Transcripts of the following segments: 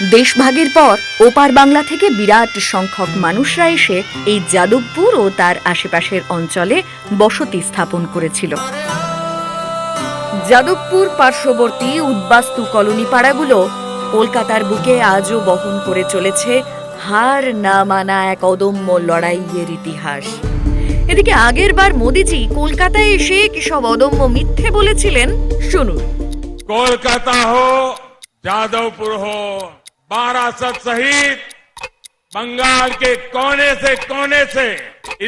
দেশভাগের পর ওপার বাংলা থেকে বিরাট সংখ্যক মানুষরা এসে এই যাদবপুর ও তার আশেপাশের অঞ্চলে বসতি স্থাপন করেছিল। যাদবপুর পার্শ্ববর্তী উদ্বাস্তু কলোনি পাড়াগুলো কলকাতার বুকে আজও বহন করে চলেছে হার না মানা এক অদম্য লড়াইয়ের ইতিহাস। এদিকে আগের বার মোদিজি কলকাতায় এসে কি সব অদম্য মিথ্যে বলেছিলেন? শুনুন। কলকাতা হো যাদবপুর হোক बारासत सहित बंगाल के कोने से कोने से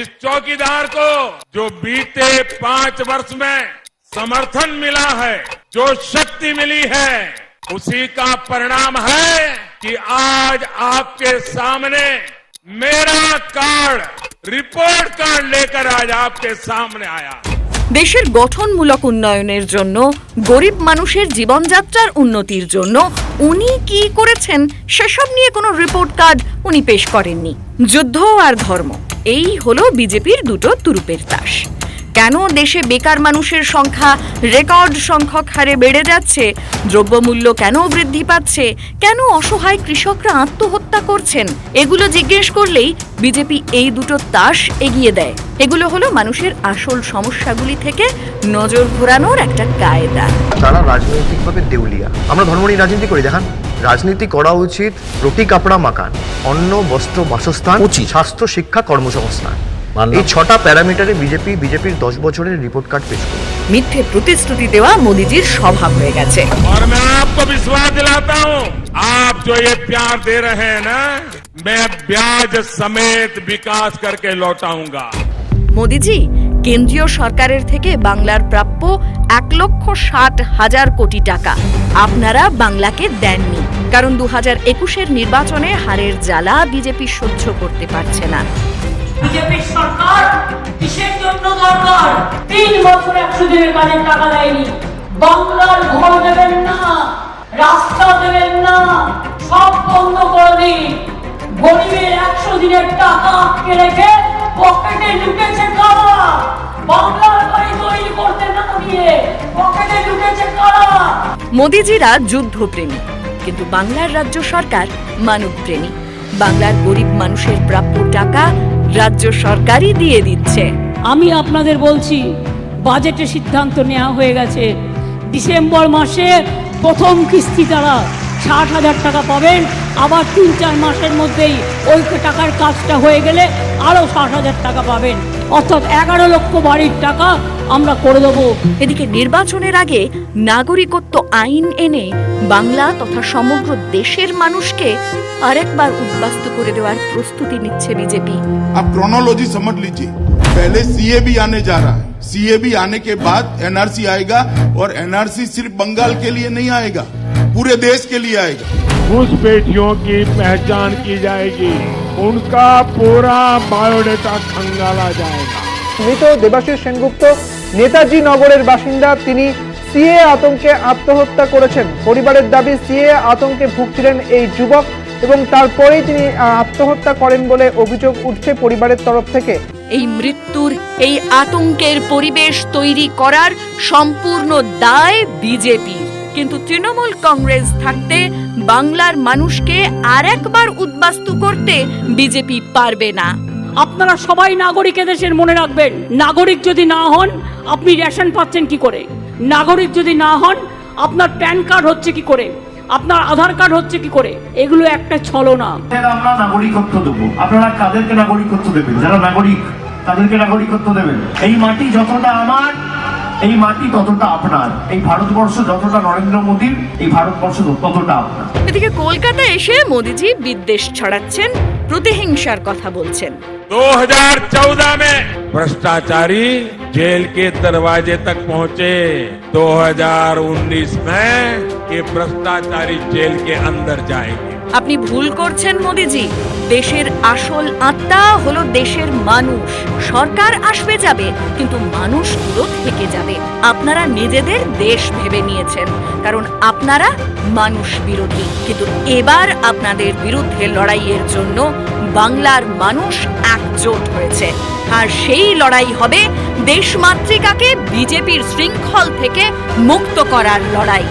इस चौकीदार को जो बीते पाँच वर्ष में समर्थन मिला है, जो शक्ति मिली है, उसी का परिणाम है कि आज आपके सामने मेरा कार्ड, रिपोर्ट कार्ड लेकर आज आपके सामने आया। দেশের গঠনমূলক উন্নয়নের জন্য, গরিব মানুষের জীবনযাত্রার উন্নতির জন্য উনি কি করেছেন সেসব নিয়ে কোনো রিপোর্ট কার্ড উনি পেশ করেননি। যুদ্ধ আর ধর্ম, এই হলো বিজেপির দুটো তুরুপের তাস। কেন দেশে বেকার মানুষের সংখ্যা রেকর্ড সংখ্যক হারে বেড়ে যাচ্ছে? দ্রব্যমূল্য কেন বৃদ্ধি পাচ্ছে? কেন অসহায় কৃষকরা আত্মহত্যা করছেন? এগুলো জিজ্ঞেস করলেই বিজেপি এই দুটো তাস এগিয়ে দেয়। এগুলো হলো মানুষের আসল সমস্যাগুলি থেকে নজর ঘোরানোর একটা কায়দা। তারা রাজনৈতিকভাবে দেউলিয়া। আমরা ধর্ম নিয়ে রাজনীতি করি দেখান। রাজনীতি করা উচিত রুটি কাপড়া মাকান। অন্ন বস্ত্র বাসস্থান উচিত। স্বাস্থ্য শিক্ষা কর্মসংস্থান। এই ছটা প্যারামিটারে বিজেপি বিজেপির দশ বছরের রিপোর্ট কার্ড পেশ করে মিথ্যে প্রতিশ্রুতি দেওয়া মোদিজির স্বভাব হয়ে গেছে और मैं आपको विश्वास दिलाता हूं आप जो ये प्यार दे रहे हैं ना मैं ब्याज समेत विकास करके लौटाऊंगा মোদিজি কেন্দ্রীয় সরকারের থেকে বাংলার প্রাপ্য এক লক্ষ ষাট হাজার কোটি টাকা আপনারা বাংলাকে দেননি কারণ দু হাজার একুশের নির্বাচনে হারের জ্বালা বিজেপি সহ্য করতে পারছে না বিজেপির সরকার কিসের জন্য দরকার? তিন বছর একশো দিনের টাকা দেয়নি। বাংলার ঘর দেবেন না, রাস্তা দেবেন না, সব বন্ধ করে দিন। গরিবের একশো দিনের টাকা আটকে রেখে পকেটে ঢুকেছে কারা? বাংলার বাড়ি তৈরি করতে না দিয়ে পকেটে ঢুকেছে কারা? মোদিজিরা যুদ্ধপ্রেমী, কিন্তু বাংলার রাজ্য সরকার মানবপ্রেমী। বাংলার গরিব মানুষের প্রাপ্য টাকা রাজ্য সরকারই দিয়ে দিচ্ছে। আমি আপনাদের বলছি বাজেটে সিদ্ধান্ত নেওয়া হয়ে গেছে। ডিসেম্বর মাসে প্রথম কিস্তি তারা ষাট হাজার টাকা পাবেন আবার তিন চার মাসের মধ্যেই ওই টাকার কাজটা হয়ে গেলে আরও ষাট হাজার টাকা পাবেন অর্থাৎ এগারো লক্ষ বাড়ির টাকা আমরা করে দেবো এদিকে নির্বাচনের আগে নাগরিকত্ব আইন এনে বাংলা তথা সমগ্র দেশের মানুষকে আরেকবার উদ্বাস্তু করে দেওয়ার প্রস্তুতি নিচ্ছে বিজেপি आप क्रोनोलॉजी समझ लीजिए पहले सीए भी आने जा रहा है सीए भी आने के बाद एनआरसी आएगा और एनआरसी सिर्फ बंगाल के लिए नहीं आएगा पूरे देश के लिए आएगा घुसपैठियों की पहचान की जाएगी उनका पूरा बायोडेटा खंगाला जाएगा মৃত দেবাশিস সেনগুপ্ত নেতাজি নগরের বাসিন্দা তিনি সিএ আতঙ্কে আত্মহত্যা করেছেন পরিবারের দাবি সিএ আতঙ্কে ভুগছিলেন এই যুবক এবং তারপরেই তিনি আহ, আত্মহত্যা করেন বলে অভিযোগ উঠছে পরিবারের তরফ থেকে এই মৃত্যুর এই আতঙ্কের পরিবেশ তৈরি করার সম্পূর্ণ দায় বিজেপির কিন্তু তৃণমূল কংগ্রেস থাকতে বাংলার মানুষকে আরেকবার উদ্বাস্তু করতে বিজেপি পারবে না। আপনারা সবাই নাগরিক এদেশের মনে রাখবেন। নাগরিক যদি না হন আপনি রেশন পাচ্ছেন কি করে? নাগরিক যদি না হন আপনার প্যান কার্ড হচ্ছে কি করে? আপনার আধার কার্ড হচ্ছে কি করে? এগুলো একটা ছলনা। আমরা নাগরিকত্ব দেবো। আপনারা কাদেরকে নাগরিকত্ব দেবেন? যারা নাগরিক তাদেরকে নাগরিকত্ব দেবেন? এই মাটি যতটা আমার এই মাটি ততটা আপনার এই ভারতবর্ষ যতটা নরেন্দ্র মোদীর এই ভারতবর্ষ ততটা আপনার এদিকে কলকাতা এসে মোদিজি বিদ্বেষ ছড়াচ্ছেন প্রতিহিংসার কথা বলছেন 2014 में भ्रष्टाचारी जेल के दरवाजे तक पहुंचे 2019 में ये भ्रष्टाचारी जेल के अंदर जाएंगे আপনি ভুল করছেন মোদিজি দেশের আসল আত্মা হলো দেশের মানুষ সরকার আসবে যাবে কিন্তু মানুষগুলো থেকে যাবে আপনারা নিজেদের দেশ ভেবে নিয়েছেন কারণ আপনারা মানুষ বিরোধী কিন্তু এবার আপনাদের বিরুদ্ধে লড়াইয়ের জন্য বাংলার মানুষ একজোট হয়েছে আর সেই লড়াই হবে দেশমাতৃকাকে বিজেপির শৃঙ্খল থেকে মুক্ত করার লড়াই।